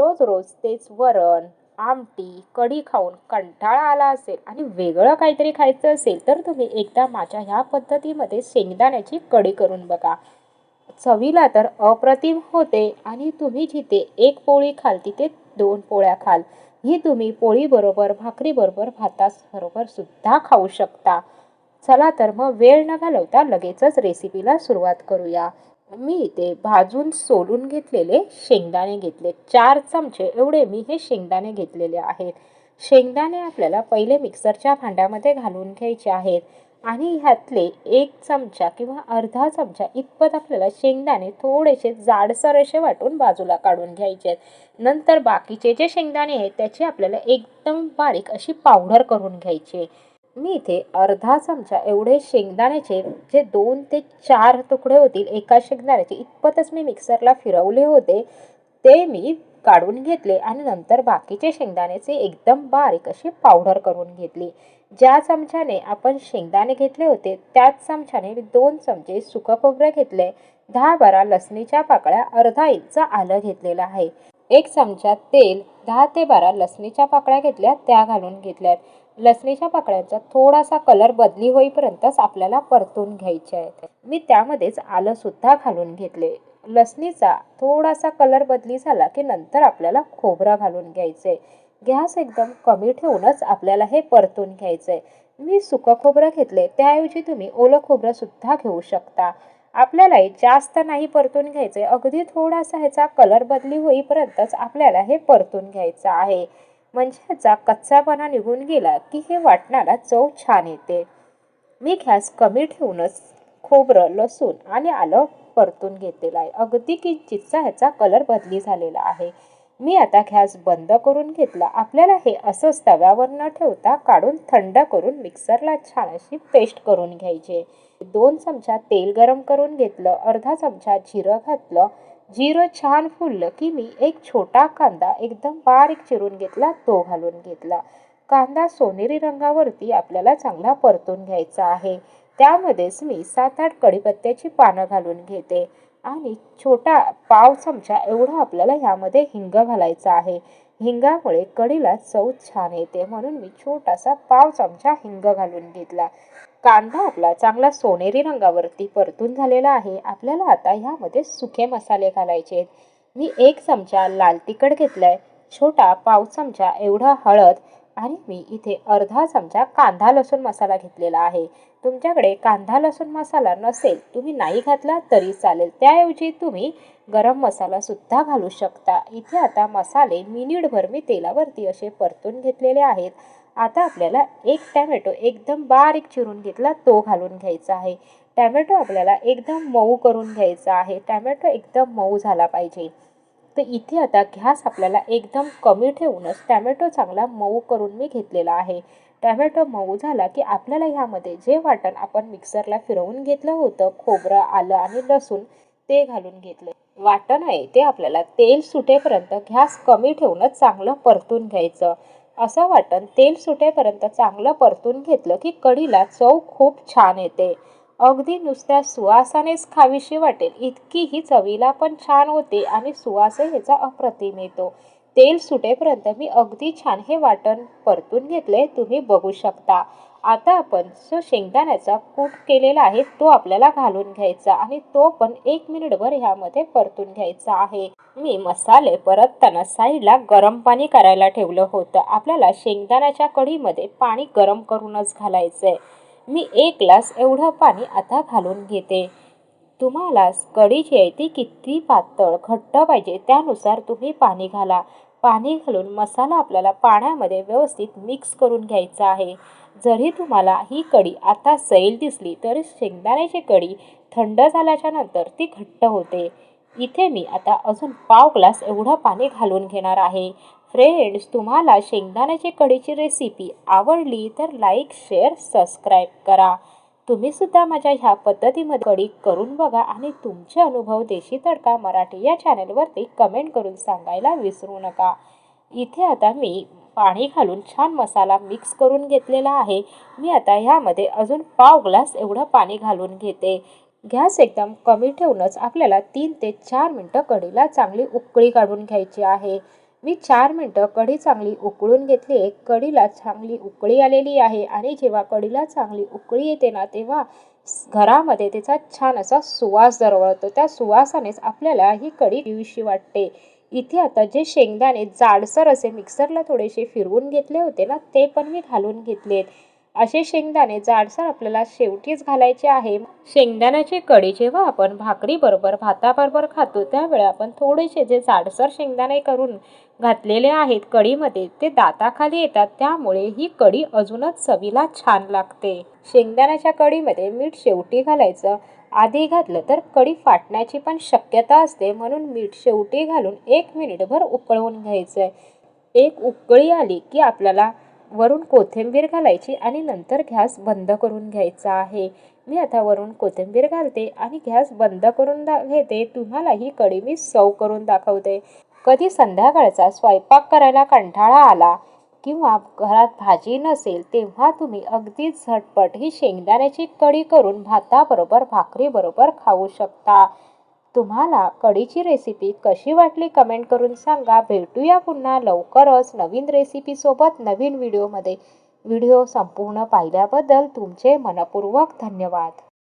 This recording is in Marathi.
रोज रोज तेच वरण आमटी कढी खाऊन कंटाळा आला असेल आणि वेगळं काहीतरी खायचं असेल तर तुम्ही एकदा माझ्या ह्या पद्धतीमध्ये शेंगदाण्याची कढी करून बघा. चवीला तर अप्रतिम होते आणि तुम्ही जिथे एक पोळी खाल तिथे दोन पोळ्या खाल. ही तुम्ही पोळीबरोबर भाकरीबरोबर भाताबरोबर सुद्धा खाऊ शकता. चला तर मग वेळ न घालवता लगेचच रेसिपीला सुरुवात करूया. मी इथे भाजून सोलून घेतलेले शेंगदाणे घेतले. चार चमचे एवढे मी हे शेंगदाणे घेतलेले आहेत. शेंगदाणे आपल्याला पहिले मिक्सरच्या भांड्यामध्ये घालून घ्यायचे आहेत. आणि ह्यातले एक चमचा किंवा अर्धा चमचा इतपत आपल्याला शेंगदाणे थोडेसे जाडसर असे वाटून बाजूला काढून घ्यायचे. आहेत नंतर बाकीचे जे शेंगदाणे आहेत त्याची आपल्याला एकदम बारीक अशी पावडर करून घ्यायची. मी इथे अर्धा चमचा एवढे शेंगदाण्याचे जे दोन ते चार तुकडे होतील एका शेंगदाण्याचे इतपतच मी मिक्सरला फिरवले होते ते मी काढून घेतले आणि नंतर बाकीचे शेंगदाण्याचे एकदम बारीक अशी पावडर करून घेतली. ज्या चमच्याने आपण शेंगदाणे घेतले होते त्याच चमच्याने मी दोन चमचे सुकं खोबरं घेतले. दहा बारा लसणीच्या पाकळ्या अर्धा इंच आलं घेतलेलं आहे. एक चमचा तेल दहा ते बारा लसणीच्या पाकळ्या घेतल्या त्या घालून घेतल्यात. लसणीच्या पाकळ्यांचा थोडासा कलर बदली होईपर्यंतच आपल्याला परतून घ्यायचे आहेत. मी त्यामध्येच आलं सुद्धा घालून घेतले. लसणीचा थोडासा कलर बदली झाला की नंतर आपल्याला खोबरं घालून घ्यायचे. गॅस एकदम कमी ठेवूनच आपल्याला हे परतून घ्यायचंय मी सुकं खोबरं घेतले. त्याऐवजी तुम्ही ओलं खोबरं सुद्धा घेऊ शकता. आपल्याला हे जास्त नाही परतून घ्यायचे. अगदी थोडासा ह्याचा कलर बदली होईपर्यंतच आपल्याला हे परतून घ्यायचं आहे. म्हणजे ह्याचा कच्चापणा निघून गेला की हे वाटणाला चव छान येते. मी गॅस कमी ठेवूनच खोबरं लसूण आणि आलं परतून घेतलेलं आहे. अगदी किंचितचा ह्याचा कलर बदली झालेला आहे. मी आता गॅस बंद करून घेतला. आपल्याला हे असंच तव्यावर न ठेवता काढून थंड करून मिक्सरला छान अशी पेस्ट करून घ्यायचे. दोन चमचा तेल गरम करून घेतलं अर्धा चमचा जिरं घातलं जिरं छान फुललं की मी एक छोटा कांदा एकदम बारीक चिरून घेतला तो घालून घेतला. कांदा सोनेरी रंगावरती आपल्याला चांगला परतून घ्यायचा आहे. त्यामध्येच मी सात आठ कढीपत्त्याची पानं घालून घेते आणि छोटा पाव चमचा एवढा आपल्याला ह्यामध्ये हिंग घालायचा आहे. हिंगामुळे कढीला चव छान येते म्हणून मी छोटासा पाव चमचा हिंग घालून घेतला. कांदा आपला चांगला सोनेरी रंगावरती परतून झालेला आहे. आपल्याला आता ह्यामध्ये सुके मसाले घालायचे आहेत. मी एक चमचा लाल तिखट घेतलाय छोटा पाव चमचा एवढा हळद आणि मी इथे अर्धा चमचा कांदा लसूण मसाला घेतलेला आहे. तुमच्याकडे कांदा लसूण मसाला नसेल तुम्ही नाही घातला तरी चालेल. त्याऐवजी तुम्ही गरम मसाला सुद्धा घालू शकता. इथे आता मसाले मिनिटभर मी तेलावरती असे परतून घेतलेले आहेत. आता आपल्याला एक टॅमॅटो एकदम बारीक चिरून घेतला तो घालून घ्यायचा आहे. टॅमॅटो आपल्याला एकदम मऊ करून घ्यायचा आहे. टॅमॅटो एकदम मऊ झाला पाहिजे. तर इथे आता गॅस आपल्याला एकदम कमी ठेवूनच टॅमॅटो चांगला मऊ करून मी घेतलेला आहे. टॅमॅटो मऊ झाला की आपल्याला ह्यामध्ये जे वाटण आपण मिक्सरला फिरवून घेतलं होतं खोबरं आलं आणि लसूण ते घालून घेतले. वाटण आहे ते आपल्याला तेल सुटेपर्यंत गॅस कमी ठेवूनच चांगलं परतून घ्यायचं. असं वाटण तेल सुटेपर्यंत चांगलं परतून घेतलं की कढीला चव खूप छान येते. अगदी नुसत्या सुवासानेच खावीशी वाटेल इतकी ही चवीला पण छान होते आणि सुवासही ह्याचा अप्रतिम येतो. तेल सुटेपर्यंत मी अगदी छान हे वाटण परतून घेतले तुम्ही बघू शकता. आता आपण जो शेंगदाण्याचा कूट केलेला आहे तो आपल्याला घालून घ्यायचा आणि तो पण एक मिनिटभर ह्यामध्ये परतून घ्यायचा आहे. मी मसाले परतताना साईडला गरम पाणी करायला ठेवलं होतं. आपल्याला शेंगदाण्याच्या कढीमध्ये पाणी गरम करूनच घालायचं आहे मी एक ग्लास एवढं पाणी आता घालून घेते. तुम्हाला कढी जी आहे ती किती पातळ घट्ट पाहिजे त्यानुसार तुम्ही पाणी घाला. पाणी घालून मसाला आपल्याला पाण्यामध्ये व्यवस्थित मिक्स करून घ्यायचा आहे. जरी तुम्हाला ही कढी आता सैल दिसली तरी शेंगदाण्याची कढी थंड झाल्याच्यानंतर ती घट्ट होते. इथे मी आता अजून पाव ग्लास एवढं पाणी घालून घेणार आहे. फ्रेंड्स तुम्हाला शेंगदाण्याची कढीची रेसिपी आवडली तर लाईक शेअर सबस्क्राईब करा. तुम्ही सुद्धा माझ्या ह्या पद्धतीमध्ये कडी करून बघा आणि तुमचे अनुभव देशी तडका मराठी या चॅनलवरती कमेंट करून सांगायला विसरू नका. इथे आता मी पाणी घालून छान मसाला मिक्स करून घेतलेला आहे. मी आता ह्यामध्ये अजून पाव ग्लास एवढं पाणी घालून घेते. गॅस एकदम कमी ठेवूनच आपल्याला तीन ते चार मिनटं कढीला चांगली उकळी काढून घ्यायची आहे. मी चार मिनटं कढी चांगली उकळून घेतली आहे. कढीला चांगली उकळी आलेली आहे आणि जेव्हा कढीला चांगली उकळी येते ना तेव्हा घरामध्ये त्याचा छान असा सुवास दरवळतो. त्या सुवासानेच आपल्याला ही कढी पिवीशी वाटते. इथे आता जे शेंगदाणे जाडसर असे मिक्सरला थोडेसे फिरवून घेतले होते ना ते पण मी घालून घेतलेत. असे शेंगदाणे जाडसर आपल्याला शेवटीच घालायचे आहे. शेंगदाण्याची कढी जेव्हा आपण भाकरीबरोबर भाताबरोबर खातो त्यावेळी आपण थोडेसे जे जाडसर शेंगदाणे करून घातलेले आहेत कढीमध्ये ते दाताखाली येतात त्यामुळे ही कढी अजूनच चवीला छान लागते. शेंगदाण्याच्या कढीमध्ये मीठ शेवटी घालायचं. आधी घातलं तर कढी फाटण्याची पण शक्यता असते म्हणून मीठ शेवटी घालून एक मिनिटभर उकळवून घ्यायचं आहे एक उकळी आली की आपल्याला वरून कोथिंबीर घालायची आणि नंतर गॅस बंद करून घ्यायचा आहे. मी आता वरून कोथिंबीर घालते आणि गॅस बंद करून दा घेते. तुम्हाला ही कढी मी सव करून दाखवते. कधी संध्याकाळचा स्वयंपाक करायला कंटाळा आला किंवा घरात भाजी नसेल तेव्हा तुम्ही अगदीच झटपट ही शेंगदाण्याची कढी करून भाताबरोबर भाकरीबरोबर खाऊ शकता. तुम्हाला कढीची रेसिपी कशी वाटली कमेंट करून सांगा. भेटूया पुन्हा लवकरच नवीन रेसिपीसोबत नवीन व्हिडिओमध्ये व्हिडिओ संपूर्ण पाहिल्याबद्दल तुमचे मनपूर्वक धन्यवाद.